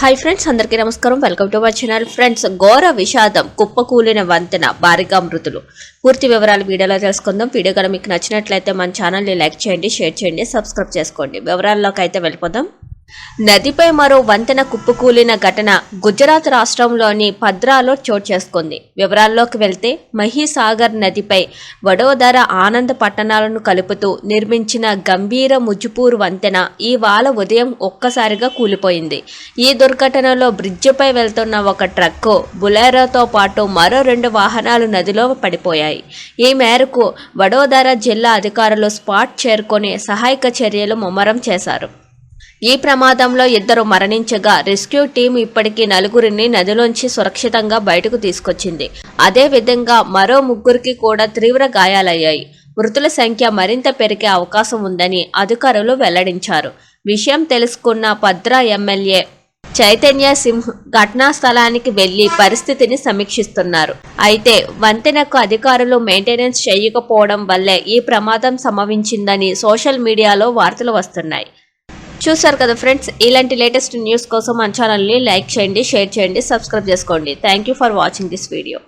Hi friends అందరికీ నమస్కారం. Welcome to my channel friends ఘోర విషాదం కుప్పకూలిన వంతెన భారీగా మృతులు పూర్తి వివరాలు వీడియోలో తెలుసుకుందాం. వీడియో కనుక మీకు నచ్చినట్లయితే మన ఛానల్ని లైక్ చేయండి షేర్ చేయండి సబ్స్క్రైబ్ చేసుకోండి. వివరాల్లోకి అయితే వెళ్ళిపోదాం. నదిపై మరో వంతెన కుప్పకూలిన ఘటన గుజరాత్ రాష్ట్రంలోని పద్రాలో చోటు చేసుకుంది. వివరాల్లోకి వెళ్తే మహీసాగర్ నదిపై వడోదర ఆనంద్ పట్టణాలను కలుపుతూ నిర్మించిన గంభీర ముజుపూర్ వంతెన ఇవాళ ఉదయం ఒక్కసారిగా కూలిపోయింది. ఈ దుర్ఘటనలో బ్రిడ్జిపై వెళ్తున్న ఒక ట్రక్కు బులెరోతో పాటు మరో రెండు వాహనాలు నదిలో పడిపోయాయి. ఈ మేరకు వడోదర జిల్లా అధికారులు స్పాట్ చేరుకొని సహాయక చర్యలు ముమ్మరం చేశారు. ఈ ప్రమాదంలో ఇద్దరు మరణించగా రెస్క్యూ టీం ఇప్పటికీ నలుగురిని నదిలోంచి సురక్షితంగా బయటకు తీసుకొచ్చింది. అదే విధంగా మరో ముగ్గురికి కూడా తీవ్ర గాయాలయ్యాయి. మృతుల సంఖ్య మరింత పెరిగే అవకాశం ఉందని అధికారులు వెల్లడించారు. విషయం తెలుసుకున్న భద్రా ఎమ్మెల్యే చైతన్య సింహ్ ఘటనా స్థలానికి వెళ్ళి పరిస్థితిని సమీక్షిస్తున్నారు. అయితే వంతెనకు అధికారులు మెయింటెనెన్స్ చేయకపోవడం వల్లే ఈ ప్రమాదం సంభవించిందని సోషల్ మీడియాలో వార్తలు వస్తున్నాయి. చూసారు కదా ఫ్రెండ్స్ ఇలాంటి లేటెస్ట్ న్యూస్ కోసం మన ఛానల్ని లైక్ చేయండి షేర్ చేయండి సబ్స్క్రైబ్ చేసుకోండి. Thank you for watching this video